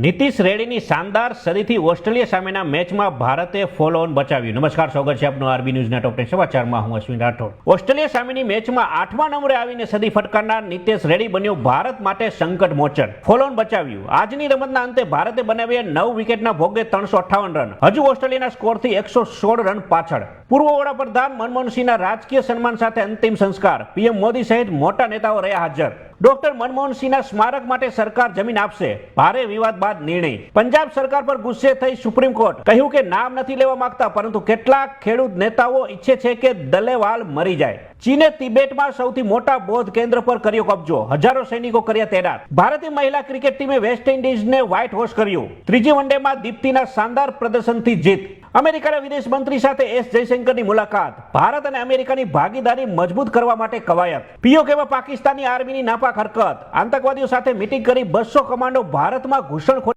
નીતિશ રેડ્ડીની શાનદાર સદીથી ઓસ્ટ્રેલિયા સામેના મેચમાં ભારતે ફોલ ઓન બચાવ્યું. નમસ્કાર, સ્વાગત છે આપનું આરબી ન્યૂઝના ટોપ ટેન સમાચારમાં. હું અશ્વિન રાઠોડ. ઓસ્ટ્રેલિયા સામેની મેચમાં આઠમા નંબરે આવીને સદી ફટકારનાર નીતિશ રેડ્ડી બન્યો ભારત માટે સંકટ મોચન ફોલ ઓન બચાવ્યું. આજની રમતના અંતે ભારતે બનાવ્યા નવ વિકેટના ભોગે ત્રણસો અઠ્ઠાવન રન. હજુ ઓસ્ટ્રેલિયાના સ્કોરથી એકસો સોળ રન પાછળ. પૂર્વ વડાપ્રધાન મનમોહનસિંહના રાજકીય સન્માન સાથે અંતિમ સંસ્કાર. પીએમ મોદી સહિત મોટા નેતાઓ રહ્યા હાજર. ડોક્ટર મનમોહનસિંહના સ્મારક માટે સરકાર જમીન આપશે. ભારે વિવાદ બાદ નિર્ણય. પંજાબ સરકાર પર ગુસ્સે થઈ સુપ્રીમ કોર્ટ. કહ્યું કે નામ નથી લેવા માંગતા, પરંતુ કેટલાક ખેડૂત નેતાઓ ઈચ્છે છે કે દલેવાલ મરી જાય. ચીને તિબેટમાં સૌથી મોટા બૌદ્ધ કેન્દ્ર પર કર્યો કબજો. હજારો સૈનિકો કર્યા તૈનાત. ભારતીય મહિલા ક્રિકેટ ટીમે વેસ્ટ ઇન્ડિઝને વ્હાઇટ હોશ કર્યું. ત્રીજી વનડેમાં દીપ્તિના શાનદાર પ્રદર્શનથી જીત. અમેરિકાના વિદેશ મંત્રી સાથે એસ જયશંકરની મુલાકાત. ભારત અને અમેરિકાની ભાગીદારી મજબૂત કરવા માટે કવાયત. પીઓકેમાં પાકિસ્તાની આર્મીની નાપાક હરકત. આતંકવાદીઓ સાથે મીટિંગ કરી બસો કમાન્ડો ભારતમાં ઘૂસણખોરી